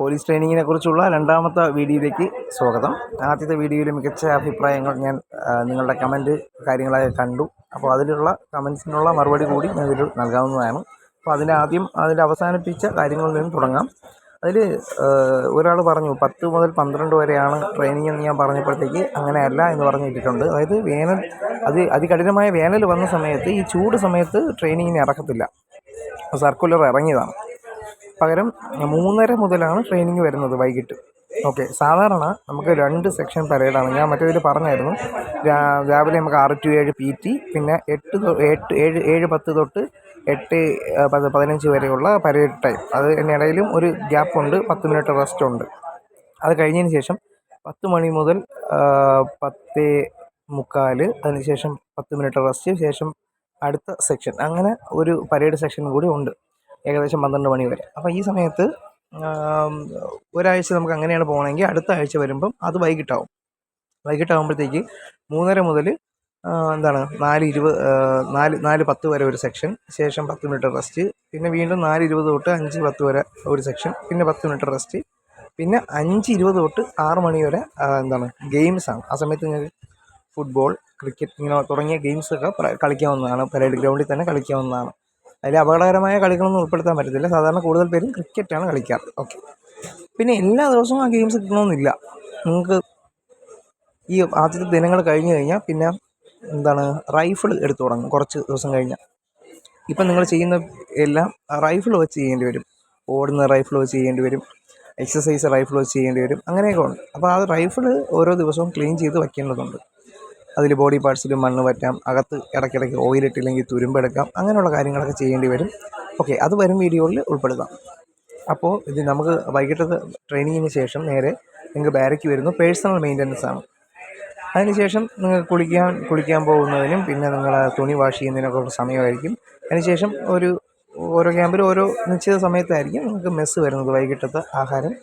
Police ട്രെയിനിങ്ങിനെ കുറിച്ചുള്ള രണ്ടാമത്തെ വീഡിയോയിലേക്ക് സ്വാഗതം. ആദ്യത്തെ വീഡിയോയിൽ മികച്ച അഭിപ്രായങ്ങൾ ഞാൻ നിങ്ങളുടെ കമന്റ് കാര്യങ്ങളൊക്കെ കണ്ടു. അപ്പോൾ അതിലുള്ള കമൻസിനുള്ള മറുപടി കൂടി ഞാൻ ഇതിൽ നൽകാവുന്നതാണ്. അപ്പോൾ അതിന്റെ ആദ്യം അതിന്റെ അവസാനിപ്പിച്ച കാര്യങ്ങളിൽ നിന്ന് തുടങ്ങാം. അതിൽ ഒരാൾ പറഞ്ഞു പത്ത് മുതൽ പന്ത്രണ്ട് വരെയാണ് ട്രെയിനിങ് എന്ന് ഞാൻ പറഞ്ഞപ്പോഴത്തേക്ക് അങ്ങനെയല്ല എന്ന് പറഞ്ഞിട്ടുണ്ട് അതായത് വേനൽ അത് അതികഠിനമായ വേനൽ വന്ന സമയത്ത് ഈ ചൂട് സമയത്ത് ട്രെയിനിങ്ങിന് ഇറക്കത്തില്ല. സർക്കുലർ ഇറങ്ങിയതാണ്. പകരം മൂന്നര മുതലാണ് ട്രെയിനിങ് വരുന്നത് വൈകിട്ട്. ഓക്കെ സാധാരണ നമുക്ക് രണ്ട് സെക്ഷൻ പരേഡാണ് ഞാൻ മറ്റേതിൽ പറഞ്ഞായിരുന്നു. രാവിലെ നമുക്ക് ആറ് ടു ഏഴ് പി ടി പിന്നെ എട്ട് എട്ട് ഏഴ് ഏഴ് പത്ത് തൊട്ട് എട്ട് ആ, പത് പതിനഞ്ച് വരെയുള്ള പരേഡ് ടൈം അത് ഇടയിലും ഒരു ഗ്യാപ്പുണ്ട് പത്ത് മിനിറ്റ് റെസ്റ്റ് ഉണ്ട്. അത് കഴിഞ്ഞതിന് ശേഷം പത്ത് മണി മുതൽ പത്ത് മുക്കാൽ അതിനുശേഷം പത്ത് മിനിറ്റ് റെസ്റ്റ് ശേഷം അടുത്ത സെക്ഷൻ അങ്ങനെ ഒരു പരേഡ് സെക്ഷൻ കൂടി ഉണ്ട്. ഏകദേശം പന്ത്രണ്ട് മണി വരെ. അപ്പോൾ ഈ സമയത്ത് ഒരാഴ്ച നമുക്ക് അങ്ങനെയാണ് പോകണമെങ്കിൽ അടുത്ത ആഴ്ച വരുമ്പം അത് വൈകിട്ടാവും. വൈകിട്ടാകുമ്പോഴത്തേക്ക് മൂന്നര മുതൽ എന്താണ് നാല് ഇരുപത് നാല് നാല് പത്ത് വരെ ഒരു സെക്ഷൻ ശേഷം പത്ത് മിനിറ്റ് റെസ്റ്റ് പിന്നെ വീണ്ടും നാല് ഇരുപത് തൊട്ട് അഞ്ച് പത്ത് വരെ ഒരു സെക്ഷൻ പിന്നെ പത്ത് മിനിറ്റ് റെസ്റ്റ് പിന്നെ അഞ്ച് ഇരുപത് തൊട്ട് ആറ് മണി വരെ എന്താണ് ഗെയിംസാണ് ആ സമയത്ത് നിങ്ങൾക്ക് ഫുട്ബോൾ ക്രിക്കറ്റ് ഇങ്ങനെ തുടങ്ങിയ ഗെയിംസൊക്കെ കളിക്കാവുന്നതാണ്. പരേഡ് ഗ്രൗണ്ടിൽ തന്നെ കളിക്കാവുന്നതാണ്. അതിൽ അപകടകരമായ കളികളൊന്നും ഉൾപ്പെടുത്താൻ പറ്റത്തില്ല. സാധാരണ കൂടുതൽ പേരും ക്രിക്കറ്റാണ് കളിക്കാറ്. ഓക്കെ. പിന്നെ എല്ലാ ദിവസവും ആ ഗെയിംസ് കിട്ടണമെന്നില്ല. നിങ്ങൾക്ക് ഈ ആദ്യത്തെ ദിനങ്ങൾ കഴിഞ്ഞ് കഴിഞ്ഞാൽ പിന്നെ എന്താണ് റൈഫിൾ എടുത്തു തുടങ്ങും കുറച്ച് ദിവസം കഴിഞ്ഞാൽ. ഇപ്പം നിങ്ങൾ ചെയ്യുന്ന എല്ലാം റൈഫിൾ വെച്ച് ചെയ്യേണ്ടി വരും. ഓടുന്ന റൈഫിൾ വെച്ച് ചെയ്യേണ്ടി വരും. എക്സസൈസ് റൈഫിൾ വെച്ച് ചെയ്യേണ്ടി വരും. അങ്ങനെയൊക്കെ ഉണ്ട്. അപ്പോൾ ആ റൈഫിൾ ഓരോ ദിവസവും ക്ലീൻ ചെയ്ത് വയ്ക്കേണ്ടതുണ്ട്. അതിൽ ബോഡി പാർട്സിൽ മണ്ണ് പറ്റാം അകത്ത് ഇടയ്ക്കിടയ്ക്ക് ഓയിലിട്ടില്ലെങ്കിൽ തുരുമ്പെടുക്കാം അങ്ങനെയുള്ള കാര്യങ്ങളൊക്കെ ചെയ്യേണ്ടി വരും. ഓക്കെ അത് വരും വീഡിയോയിൽ ഉൾപ്പെടുത്താം. അപ്പോൾ ഇത് നമുക്ക് വൈകിട്ടത്തെ ട്രെയിനിങ്ങിന് ശേഷം നേരെ നിങ്ങൾക്ക് ബാരയ്ക്ക് വരുന്നു. പേഴ്സണൽ മെയിന്റനൻസ് ആണ്. അതിനുശേഷം നിങ്ങൾ കുളിക്കാൻ കുളിക്കാൻ പോകുന്നതിനും പിന്നെ നിങ്ങൾ തുണി വാഷ് ചെയ്യുന്നതിനൊക്കെ ഉള്ള സമയമായിരിക്കും. അതിനുശേഷം ഒരു ഓരോ ക്യാമ്പിലും ഓരോ നിശ്ചിത സമയത്തായിരിക്കും നിങ്ങൾക്ക് മെസ്സ് വരുന്നത് വൈകിട്ടത്തെ ആഹാരം.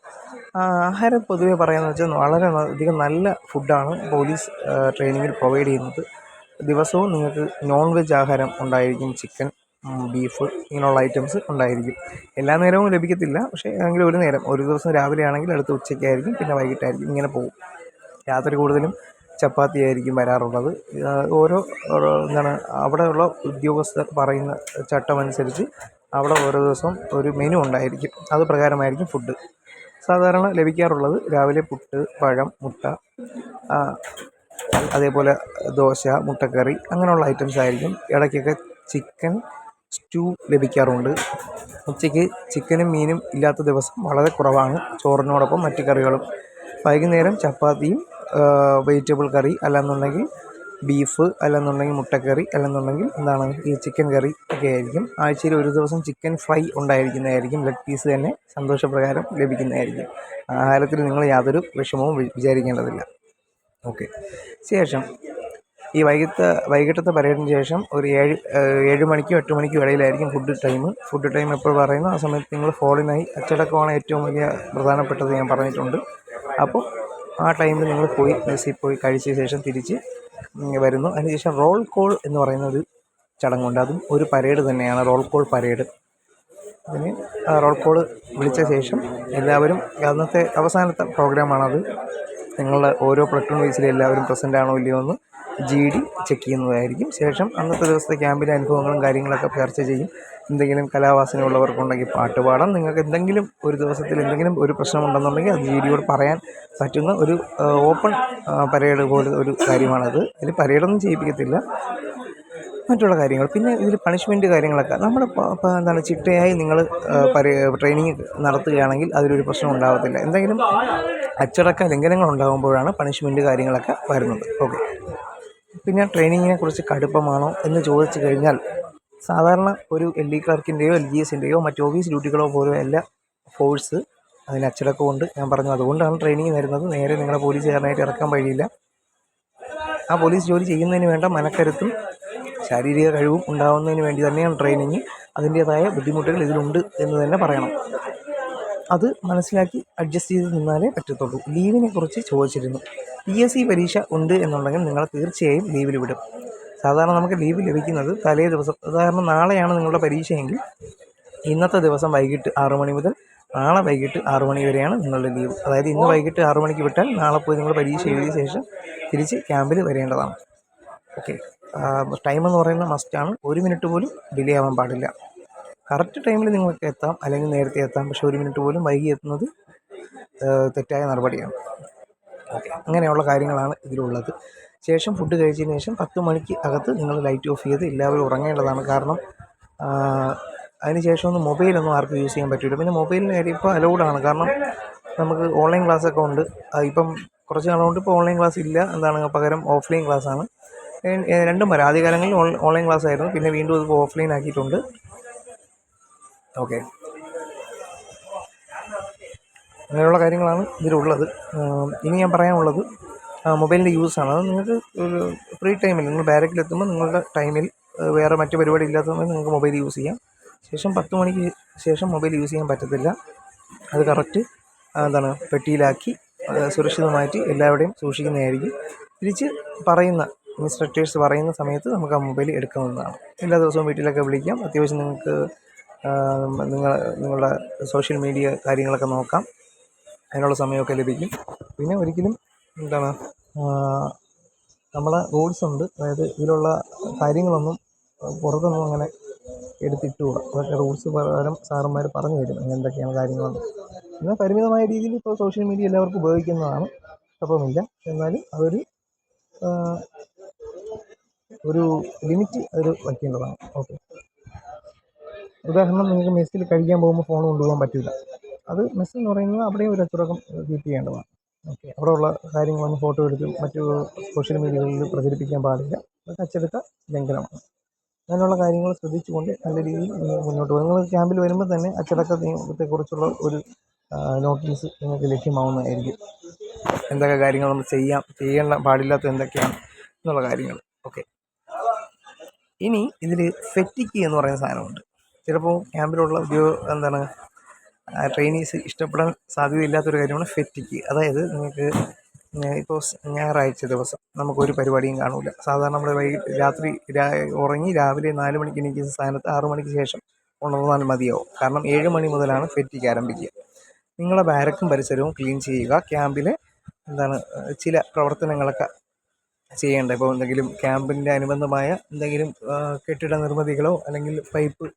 ആഹാരം പൊതുവേ പറയാമെന്ന് വെച്ചാൽ വളരെ അധികം നല്ല ഫുഡാണ് പോലീസ് ട്രെയിനിങ്ങിൽ പ്രൊവൈഡ് ചെയ്യുന്നത്. ദിവസവും നിങ്ങൾക്ക് നോൺ വെജ് ആഹാരം ഉണ്ടായിരിക്കും ചിക്കൻ ബീഫ് ഇങ്ങനെയുള്ള ഐറ്റംസ് ഉണ്ടായിരിക്കും. എല്ലാ നേരവും ലഭിക്കത്തില്ല പക്ഷേ എങ്കിലും ഒരു നേരം. ഒരു ദിവസം രാവിലെ ആണെങ്കിൽ അടുത്ത ഉച്ചയ്ക്കായിരിക്കും പിന്നെ വൈകിട്ടായിരിക്കും. ഇങ്ങനെ പോകും. രാത്രി കൂടുതലും ചപ്പാത്തി ആയിരിക്കും വരാറുള്ളത്. ഓരോ എന്താണ് അവിടെയുള്ള ഉദ്യോഗസ്ഥർ പറയുന്ന ചട്ടമനുസരിച്ച് അവിടെ ഓരോ ദിവസവും ഒരു മെനു ഉണ്ടായിരിക്കും. അത് പ്രകാരമായിരിക്കും ഫുഡ് സാധാരണ ലഭിക്കാറുള്ളത് രാവിലെ പുട്ട് പഴം മുട്ട അതേപോലെ ദോശ മുട്ടക്കറി അങ്ങനെയുള്ള ഐറ്റംസ് ആയിരിക്കും. ഇടയ്ക്കൊക്കെ ചിക്കൻ സ്റ്റൂ ലഭിക്കാറുണ്ട്. ഉച്ചയ്ക്ക് ചിക്കനും മീനും ഇല്ലാത്ത ദിവസം വളരെ കുറവാണ്. ചോറിനോടൊപ്പം മറ്റു കറികളും. വൈകുന്നേരം ചപ്പാത്തിയും വെജിറ്റബിൾ കറി അല്ലാന്നുണ്ടെങ്കിൽ ബീഫ് അല്ലെന്നുണ്ടെങ്കിൽ മുട്ടക്കറി അല്ലെന്നുണ്ടെങ്കിൽ എന്താണ് ഈ ചിക്കൻ കറി ഒക്കെ ആയിരിക്കും. ആഴ്ചയിൽ ഒരു ദിവസം ചിക്കൻ ഫ്രൈ ഉണ്ടായിരിക്കുന്നതായിരിക്കും. ലെഗ് പീസ് തന്നെ സന്തോഷപ്രകാരം ലഭിക്കുന്നതായിരിക്കും. ആഹാരത്തിൽ നിങ്ങൾ യാതൊരു വിഷമവും വിചാരിക്കേണ്ടതില്ല. ഓക്കെ ശേഷം ഈ വൈകിട്ട് വൈകിട്ടത്തെ പരേഡിന് ശേഷം ഒരു ഏഴ് ഏഴ് മണിക്കും എട്ട് മണിക്കും ഇടയിലായിരിക്കും ഫുഡ് ടൈം ഫുഡ് ടൈം എപ്പോൾ പറയുന്നു? ആ സമയത്ത് നിങ്ങൾ ഫോളിനായി അച്ചടക്കമാണ് ഏറ്റവും വലിയ പ്രധാനപ്പെട്ടത് ഞാൻ പറഞ്ഞിട്ടുണ്ട്. അപ്പോൾ ആ ടൈമിൽ നിങ്ങൾ പോയി മെസ്സിൽ പോയി കഴിച്ച ശേഷം തിരിച്ച് വരുന്നു. അതിനുശേഷം റോൾ കോൾ എന്ന് പറയുന്ന ഒരു ചടങ്ങുണ്ട്. അതും ഒരു പരേഡ് തന്നെയാണ്. Roll call parade. അതിന് റോൾ കോൾ വിളിച്ച ശേഷം എല്ലാവരും അന്നത്തെ അവസാനത്തെ പ്രോഗ്രാമാണത് നിങ്ങളുടെ ഓരോ പ്ലട്ടൂൺ വൈസിലും എല്ലാവരും പ്രസന്റ് ആണോ ഇല്ലയോ എന്ന് ജി ഡി ചെക്ക് ചെയ്യുന്നതായിരിക്കും. ശേഷം അന്നത്തെ ദിവസത്തെ ക്യാമ്പിലെ അനുഭവങ്ങളും കാര്യങ്ങളൊക്കെ ചർച്ച ചെയ്യും. എന്തെങ്കിലും കലാവാസന ഉള്ളവർക്കുണ്ടെങ്കിൽ പാട്ട് പാടാം. നിങ്ങൾക്ക് എന്തെങ്കിലും ഒരു ദിവസത്തിൽ എന്തെങ്കിലും ഒരു പ്രശ്നമുണ്ടെന്നുണ്ടെങ്കിൽ അത് ജി പറയാൻ പറ്റുന്ന ഒരു ഓപ്പൺ പരേഡ് പോലെ ഒരു കാര്യമാണത്. അതിൽ പരേഡൊന്നും ചെയ്യിപ്പിക്കത്തില്ല. മറ്റുള്ള കാര്യങ്ങൾ. പിന്നെ ഇതിൽ പണിഷ്മെന്റ് കാര്യങ്ങളൊക്കെ. നമ്മൾ എന്താണ് ചിട്ടയായി നിങ്ങൾ ട്രെയിനിങ് നടത്തുകയാണെങ്കിൽ അതിലൊരു പ്രശ്നം ഉണ്ടാകത്തില്ല എന്തെങ്കിലും അച്ചടക്ക ലംഘനങ്ങൾ ഉണ്ടാകുമ്പോഴാണ് പണിഷ്മെന്റ് കാര്യങ്ങളൊക്കെ വരുന്നത്. ഓക്കെ. പിന്നെ ട്രെയിനിങ്ങിനെ കുറിച്ച് കടുപ്പമാണോ എന്ന് ചോദിച്ചു കഴിഞ്ഞാൽ സാധാരണ ഒരു എൽ ഡി ക്ലർക്കിന്റെയോ എൽ ജി എസിന്റെയോ മറ്റ് ഓഫീസ് ഡ്യൂട്ടികളോ പോലും എല്ലാ ഫോഴ്സ് അതിന് അച്ചടക്കമുണ്ട് ഞാൻ പറഞ്ഞു അതുകൊണ്ടാണ് ട്രെയിനിങ് വരുന്നത്. നേരെ നിങ്ങളെ പോലീസുകാരനായിട്ട് ഇറക്കാൻ വഴിയില്ല. ആ പോലീസ് ജോലി ചെയ്യുന്നതിന് വേണ്ട മനക്കരുത്തും ശാരീരിക കഴിവും ഉണ്ടാവുന്നതിന് വേണ്ടി തന്നെയാണ് ട്രെയിനിങ് അതിന്റേതായ ബുദ്ധിമുട്ടുകൾ ഇതിലുണ്ട് എന്ന് തന്നെ പറയണം. അത് മനസ്സിലാക്കി അഡ്ജസ്റ്റ് ചെയ്ത് നിന്നാലേ പറ്റത്തുള്ളൂ. ലീവിനെ കുറിച്ച് ചോദിച്ചിരുന്നു. പി എസ് സി പരീക്ഷ ഉണ്ട് എന്നുണ്ടെങ്കിൽ നിങ്ങൾ തീർച്ചയായും ലീവിൽ വിടും. സാധാരണ നമുക്ക് ലീവ് ലഭിക്കുന്നത് തലേ ദിവസം ഉദാഹരണം നാളെയാണ് നിങ്ങളുടെ പരീക്ഷയെങ്കിൽ ഇന്നത്തെ ദിവസം വൈകിട്ട് ആറു മണി മുതൽ നാളെ വൈകിട്ട് ആറു മണി വരെയാണ് നിങ്ങളുടെ ലീവ് അതായത് ഇന്ന് വൈകിട്ട് ആറു മണിക്ക് വിട്ടാൽ നാളെ പോയി നിങ്ങൾ പരീക്ഷ എഴുതിയ ശേഷം തിരിച്ച് ക്യാമ്പിൽ വരേണ്ടതാണ്. ഓക്കെ ടൈം എന്ന് പറയുന്നത് മസ്റ്റാണ് ഒരു മിനിറ്റ് പോലും ഡിലേ ആവാൻ പാടില്ല. കറക്റ്റ് ടൈമിൽ നിങ്ങൾക്ക് എത്താം അല്ലെങ്കിൽ നേരത്തെ എത്താം പക്ഷേ ഒരു മിനിറ്റ് പോലും വൈകി എത്തുന്നത് തെറ്റായ നടപടിയാണ്. ഓക്കെ അങ്ങനെയുള്ള കാര്യങ്ങളാണ് ഇതിലുള്ളത്. ശേഷം ഫുഡ് കഴിച്ചതിന് ശേഷം പത്ത് മണിക്ക് അകത്ത് നിങ്ങൾ ലൈറ്റ് ഓഫ് ചെയ്ത് എല്ലാവരും ഉറങ്ങേണ്ടതാണ്. കാരണം അതിന് അതിന് ശേഷമൊന്നും മൊബൈലൊന്നും ആർക്കും യൂസ് ചെയ്യാൻ പറ്റില്ല പിന്നെ മൊബൈലിന് കാര്യം ഇപ്പോൾ അലൗഡാണ് കാരണം നമുക്ക് ഓൺലൈൻ ക്ലാസ്സൊക്കെ ഉണ്ട്. ഇപ്പം കുറച്ച് നാളുകൊണ്ട് ഇപ്പോൾ ഓൺലൈൻ ക്ലാസ് ഇല്ല എന്താണ് പകരം ഓഫ്ലൈൻ ക്ലാസ്സാണ് രണ്ടും വരാം. ആദ്യകാലങ്ങളിൽ ഓൺ ഓൺലൈൻ ക്ലാസ് ആയിരുന്നു. പിന്നെ വീണ്ടും ഇതിപ്പോൾ ഓഫ്ലൈൻ ആക്കിയിട്ടുണ്ട്. ഓക്കെ അങ്ങനെയുള്ള കാര്യങ്ങളാണ് ഇതിലുള്ളത്. ഇനി ഞാൻ പറയാനുള്ളത് മൊബൈലിന്റെ യൂസാണ്. അത് നിങ്ങൾക്ക് ഒരു ഫ്രീ ടൈമിൽ നിങ്ങൾ ബാരക്കിലെത്തുമ്പോൾ നിങ്ങളുടെ ടൈമിൽ വേറെ മറ്റു പരിപാടി ഇല്ലാത്ത സമയത്ത് നിങ്ങൾക്ക് മൊബൈൽ യൂസ് ചെയ്യാം. ശേഷം പത്ത് മണിക്ക് ശേഷം മൊബൈൽ യൂസ് ചെയ്യാൻ പറ്റത്തില്ല. അത് കറക്റ്റ് എന്താണ് പെട്ടിയിലാക്കി സുരക്ഷിതമായിട്ട് എല്ലാവരുടെയും സൂക്ഷിക്കുന്നതായിരിക്കും. തിരിച്ച് പറയുന്ന ഇൻസ്ട്രക്ടേഴ്സ് പറയുന്ന സമയത്ത് നമുക്ക് ആ മൊബൈൽ എടുക്കാവുന്നതാണ്. എല്ലാ ദിവസവും വീട്ടിലൊക്കെ വിളിക്കാം. അത്യാവശ്യം നിങ്ങൾക്ക് നിങ്ങൾ നിങ്ങളുടെ സോഷ്യൽ മീഡിയ കാര്യങ്ങളൊക്കെ നോക്കാം. അതിനുള്ള സമയമൊക്കെ ലഭിക്കും. പിന്നെ ഒരിക്കലും എന്താണ്? നമ്മളെ റൂൾസ് ഉണ്ട്. അതായത് ഇതിലുള്ള കാര്യങ്ങളൊന്നും പുറത്തൊന്നും അങ്ങനെ എടുത്തിട്ടുകൂടാ അതൊക്കെ റൂൾസ് പ്രകാരം സാറന്മാർ പറഞ്ഞു തരും. അങ്ങനെ എന്തൊക്കെയാണ് കാര്യങ്ങളെന്ന്. എന്നാൽ പരിമിതമായ രീതിയിൽ ഇപ്പോൾ സോഷ്യൽ മീഡിയ എല്ലാവർക്കും ഉപയോഗിക്കുന്നതാണ്. കുഴപ്പമില്ല. എന്നാലും അതൊരു ഒരു ലിമിറ്റ് അതിൽ വയ്ക്കേണ്ടതാണ്. ഓക്കെ ഉദാഹരണം നിങ്ങൾക്ക് മെസ്സിൽ കഴിക്കാൻ പോകുമ്പോൾ ഫോൺ കൊണ്ടുപോകാൻ പറ്റില്ല. അത് മെസ്സെന്ന് പറയുന്നത് അവിടെയും ഒരു അച്ചുറക്കം കീപ്പ് ചെയ്യേണ്ടതാണ്. ഓക്കെ. അവിടെയുള്ള കാര്യങ്ങളൊന്നും ഫോട്ടോ എടുത്ത് മറ്റു സോഷ്യൽ മീഡിയകളിൽ പ്രചരിപ്പിക്കാൻ പാടില്ല. അതൊക്കെ അച്ചടക്ക ലംഘനമാണ്. അങ്ങനെയുള്ള കാര്യങ്ങൾ ശ്രദ്ധിച്ചുകൊണ്ട് നല്ല രീതിയിൽ മുന്നോട്ട് പോകും. നിങ്ങൾ ക്യാമ്പിൽ വരുമ്പോൾ തന്നെ അച്ചടക്ക നിയമത്തെക്കുറിച്ചുള്ള ഒരു നോട്ടീസ് നിങ്ങൾക്ക് ലഭ്യമാവുന്നതായിരിക്കും. എന്തൊക്കെ കാര്യങ്ങൾ നമ്മൾ ചെയ്യാം ചെയ്യേണ്ട പാടില്ലാത്ത എന്തൊക്കെയാണ് എന്നുള്ള കാര്യങ്ങൾ. ഓക്കെ. ഇനി ഇതിൽ ഫെറ്റിക്ക് എന്ന് പറയുന്ന സാധനമുണ്ട്. ചിലപ്പോൾ ക്യാമ്പിലുള്ള ഉദ്യോഗ എന്താണ് ട്രെയിനീസ് ഇഷ്ടപ്പെടാൻ സാധ്യതയില്ലാത്തൊരു കാര്യമാണ് ഫെറ്റിക്ക്. അതായത് നിങ്ങൾക്ക് ഇപ്പോൾ ഞായറാഴ്ച ദിവസം നമുക്കൊരു പരിപാടിയും കാണില്ല സാധാരണ നമ്മൾ വൈകിട്ട് രാത്രി ഉറങ്ങി രാവിലെ നാല് മണിക്ക് എനിക്ക് സ്ഥാനത്ത് ആറു മണിക്ക് ശേഷം ഉണർന്നാൽ മതിയാവും. കാരണം ഏഴ് മണി മുതലാണ് ഫെറ്റിക്ക് ആരംഭിക്കുക. നിങ്ങളെ ബാരക്കും പരിസരവും ക്ലീൻ ചെയ്യുക. ക്യാമ്പിലെ എന്താണ് ചില പ്രവർത്തനങ്ങളൊക്കെ ചെയ്യേണ്ട? ഇപ്പോൾ എന്തെങ്കിലും ക്യാമ്പിന്റെ അനുബന്ധമായ എന്തെങ്കിലും കെട്ടിട നിർമ്മിതികളോ അല്ലെങ്കിൽ പൈപ്പ്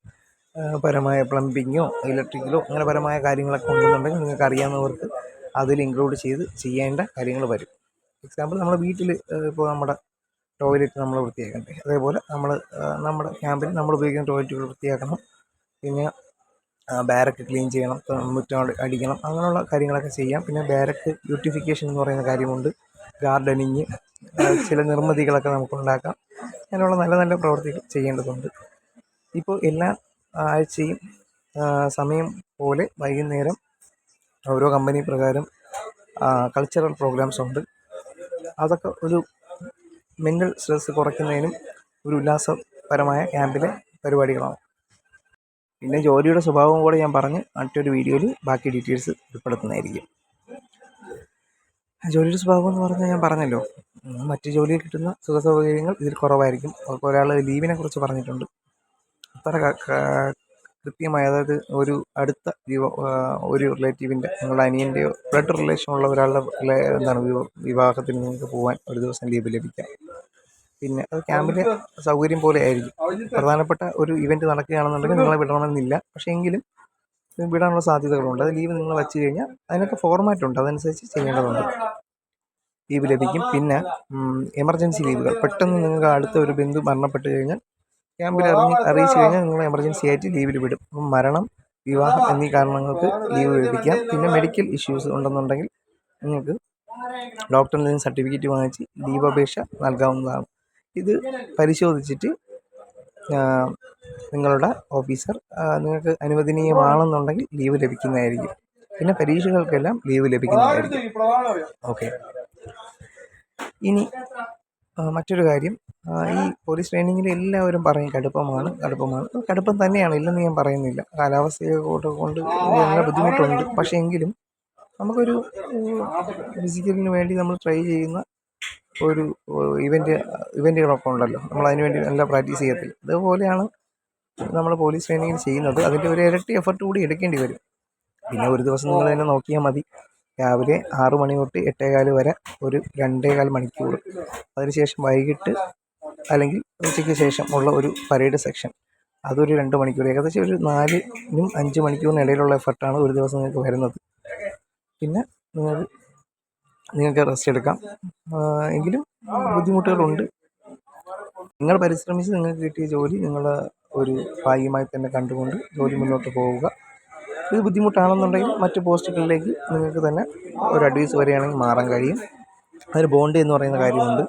പരമായ പ്ലംബിങ്ങോ ഇലക്ട്രിക്കലോ അങ്ങനെ പരമായ കാര്യങ്ങളൊക്കെ ഉണ്ടെന്നുണ്ടെങ്കിൽ നിങ്ങൾക്ക് അറിയാവുന്നവർക്ക് അതിൽ ഇൻക്ലൂഡ് ചെയ്ത് ചെയ്യേണ്ട കാര്യങ്ങൾ വരും. എക്സാമ്പിൾ നമ്മുടെ വീട്ടിൽ ഇപ്പോൾ നമ്മുടെ ടോയ്ലറ്റ് നമ്മൾ വൃത്തിയാക്കണ്ടേ? അതേപോലെ നമ്മൾ നമ്മുടെ ക്യാമ്പിൽ നമ്മൾ ഉപയോഗിക്കുന്ന ടോയ്ലറ്റുകൾ വൃത്തിയാക്കണം. പിന്നെ ബാരക്ക് ക്ലീൻ ചെയ്യണം മുറ്റം അടിക്കണം അങ്ങനെയുള്ള കാര്യങ്ങളൊക്കെ ചെയ്യാം. പിന്നെ ബാരക്ക് ബ്യൂട്ടിഫിക്കേഷൻ എന്ന് പറയുന്ന കാര്യമുണ്ട്. ഗാർഡനിങ് ചില നിർമ്മിതികളൊക്കെ നമുക്ക് ഉണ്ടാക്കാം. അങ്ങനെയുള്ള നല്ല നല്ല പ്രവർത്തികൾ ചെയ്യേണ്ടതുണ്ട്. ഇപ്പോൾ എല്ലാ ആഴ്ചയും സമയം പോലെ വൈകുന്നേരം ഓരോ കമ്പനി പ്രകാരം കൾച്ചറൽ പ്രോഗ്രാംസ് ഉണ്ട്. അതൊക്കെ ഒരു മെന്റൽ സ്ട്രെസ് കുറയ്ക്കുന്നതിനും ഒരു ഉല്ലാസപരമായ ക്യാമ്പിലെ പരിപാടികളാണ്. പിന്നെ ജോലിയുടെ സ്വഭാവം കൂടെ ഞാൻ പറഞ്ഞ് മറ്റൊരു വീഡിയോയിൽ ബാക്കി ഡീറ്റെയിൽസ് ഉൾപ്പെടുത്തുന്നതായിരിക്കും. ജോലിയുടെ സ്വഭാവം എന്ന് പറഞ്ഞാൽ ഞാൻ പറഞ്ഞല്ലോ മറ്റ് ജോലിയിൽ കിട്ടുന്ന സുഖ സൗകര്യങ്ങൾ ഇതിൽ കുറവായിരിക്കും. ഒരാൾ ലീവിനെ കുറിച്ച് പറഞ്ഞിട്ടുണ്ട്. അത്ര കൃത്യമായ അതായത് ഒരു അടുത്ത ഒരു റിലേറ്റീവിന്റെ നിങ്ങളുടെ അനിയന്റെയോ ബ്ലഡ് റിലേഷൻ ഉള്ള ഒരാളുടെ എന്താണ് വിവ- വിവാഹത്തിന് നിങ്ങൾക്ക് പോകാൻ ഒരു ദിവസം ലീവ് ലഭിക്കാം. പിന്നെ അത് ക്യാമ്പിലെ സൗകര്യം പോലെ ആയിരിക്കും. പ്രധാനപ്പെട്ട ഒരു ഇവന്റ് നടക്കുകയാണെന്നുണ്ടെങ്കിൽ നിങ്ങളെ വിടണമെന്നില്ല. പക്ഷേ എങ്കിലും വിടാനുള്ള സാധ്യതകളുണ്ട്. അത് ലീവ് നിങ്ങൾ വച്ച് കഴിഞ്ഞാൽ അതിനൊക്കെ ഫോർമാറ്റ് ഉണ്ട്. അതനുസരിച്ച് ചെയ്യേണ്ടതുണ്ട്. ലീവ് ലഭിക്കും. പിന്നെ എമർജൻസി ലീവുകൾ പെട്ടെന്ന് നിങ്ങൾക്ക് അടുത്ത ഒരു ബന്ധു മരണപ്പെട്ട് കഴിഞ്ഞാൽ ക്യാമ്പിൽ അറിഞ്ഞ് അറിയിച്ചു കഴിഞ്ഞാൽ നിങ്ങൾ എമർജൻസി ആയിട്ട് ലീവിൽ വിടും. അപ്പം മരണം വിവാഹം എന്നീ കാരണങ്ങൾക്ക് ലീവ് ലഭിക്കാം പിന്നെ മെഡിക്കൽ ഇഷ്യൂസ് ഉണ്ടെന്നുണ്ടെങ്കിൽ നിങ്ങൾക്ക് ഡോക്ടറിൽ നിന്ന് സർട്ടിഫിക്കറ്റ് വാങ്ങിച്ച് ലീവ് അപേക്ഷ നൽകാവുന്നതാണ്. ഇത് പരിശോധിച്ചിട്ട് നിങ്ങളുടെ ഓഫീസർ നിങ്ങൾക്ക് അനുവദനീയമാണെന്നുണ്ടെങ്കിൽ ലീവ് ലഭിക്കുന്നതായിരിക്കും. പിന്നെ പരീക്ഷകൾക്കെല്ലാം ലീവ് ലഭിക്കുന്നതായിരിക്കും. ഓക്കെ. ഇനി മറ്റൊരു കാര്യം. ഈ പോലീസ് ട്രെയിനിങ്ങിൽ എല്ലാവരും പറയും കടുപ്പമാണ് കടുപ്പമാണ്. കടുപ്പം തന്നെയാണ് ഇല്ലെന്ന് ഞാൻ പറയുന്നില്ല. കാലാവസ്ഥയെ കൊണ്ട് നല്ല ബുദ്ധിമുട്ടുണ്ട്. പക്ഷേ എങ്കിലും നമുക്കൊരു ഫിസിക്കലിന് വേണ്ടി നമ്മൾ ട്രൈ ചെയ്യുന്ന ഒരു ഇവന്റ് ഇവന്റുകളൊക്കെ ഉണ്ടല്ലോ. നമ്മൾ അതിന് വേണ്ടി നല്ല പ്രാക്ടീസ് ചെയ്യത്തില്ല. അതുപോലെയാണ് നമ്മൾ പോലീസ് ട്രെയിനിങ്ങിൽ ചെയ്യുന്നത്. അതിന്റെ ഒരു ഇരട്ടി എഫർട്ട് കൂടി എടുക്കേണ്ടി വരും. പിന്നെ ഒരു ദിവസം നിങ്ങൾ തന്നെ നോക്കിയാൽ മതി. രാവിലെ ആറ് മണി തൊട്ട് എട്ടേകാൽ വരെ ഒരു രണ്ടേകാൽ മണിക്കൂർ. അതിനുശേഷം വൈകിട്ട് അല്ലെങ്കിൽ ഉച്ചയ്ക്ക് ശേഷം ഉള്ള ഒരു പരേഡ് സെക്ഷൻ അതൊരു രണ്ട് മണിക്കൂർ. ഏകദേശം ഒരു നാലിനും അഞ്ച് മണിക്കൂറിന് ഇടയിലുള്ള എഫർട്ടാണ് ഒരു ദിവസം നിങ്ങൾക്ക് വരുന്നത്. പിന്നെ നിങ്ങൾ നിങ്ങൾക്ക് റെസ്റ്റ് എടുക്കാം. എങ്കിലും ബുദ്ധിമുട്ടുകളുണ്ട്. നിങ്ങൾ പരിശ്രമിച്ച് നിങ്ങൾക്ക് കിട്ടിയ ജോലി നിങ്ങൾ ഒരു ഭാഗ്യമായി തന്നെ കണ്ടുകൊണ്ട് ജോലി മുന്നോട്ട് പോവുക. ഇത് ബുദ്ധിമുട്ടാണെന്നുണ്ടെങ്കിൽ മറ്റ് പോസ്റ്റുകളിലേക്ക് നിങ്ങൾക്ക് തന്നെ ഒരു അഡ്വൈസ് വരികയാണെങ്കിൽ മാറാൻ കഴിയും. അതിന് ബോണ്ട് എന്ന് പറയുന്ന കാര്യമുണ്ട്.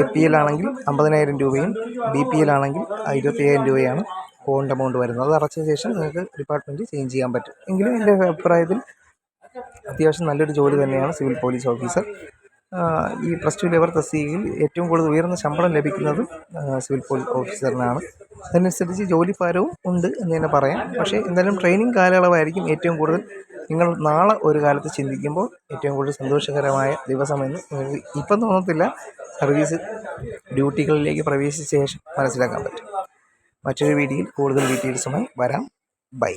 എ പി എൽ ആണെങ്കിൽ അമ്പതിനായിരം രൂപയും ബി പി എൽ ആണെങ്കിൽ ഇരുപത്തയ്യായിരം രൂപയാണ് ബോണ്ട് എമൗണ്ട് വരുന്നത്. അത് അടച്ച ശേഷം നിങ്ങൾക്ക് ഡിപ്പാർട്ട്മെന്റ് ചേഞ്ച് ചെയ്യാൻ പറ്റും. എങ്കിലും എന്റെ അഭിപ്രായത്തിൽ അത്യാവശ്യം നല്ലൊരു ജോലി തന്നെയാണ് സിവിൽ പോലീസ് ഓഫീസർ ഈ പ്ലസ് ടു ലെവൽ തസ്തികയിൽ ഏറ്റവും കൂടുതൽ ഉയർന്ന ശമ്പളം ലഭിക്കുന്നതും സിവിൽ പോലീസ് ഓഫീസറിനാണ് അതനുസരിച്ച് ജോലിഭാരവും ഉണ്ട് എന്ന് തന്നെ പറയാം. പക്ഷേ എന്തായാലും ട്രെയിനിങ് കാലയളവായിരിക്കും ഏറ്റവും കൂടുതൽ നിങ്ങൾ നാളെ ഒരു കാലത്ത് ചിന്തിക്കുമ്പോൾ ഏറ്റവും കൂടുതൽ സന്തോഷകരമായ ദിവസമെന്ന് ഇപ്പം തോന്നത്തില്ല. സർവീസ് ഡ്യൂട്ടികളിലേക്ക് പ്രവേശിച്ച ശേഷം മനസ്സിലാക്കാൻ പറ്റും. മറ്റൊരു വീഡിയോയിൽ കൂടുതൽ ഡീറ്റെയിൽസുമായി വരാം. ബൈ.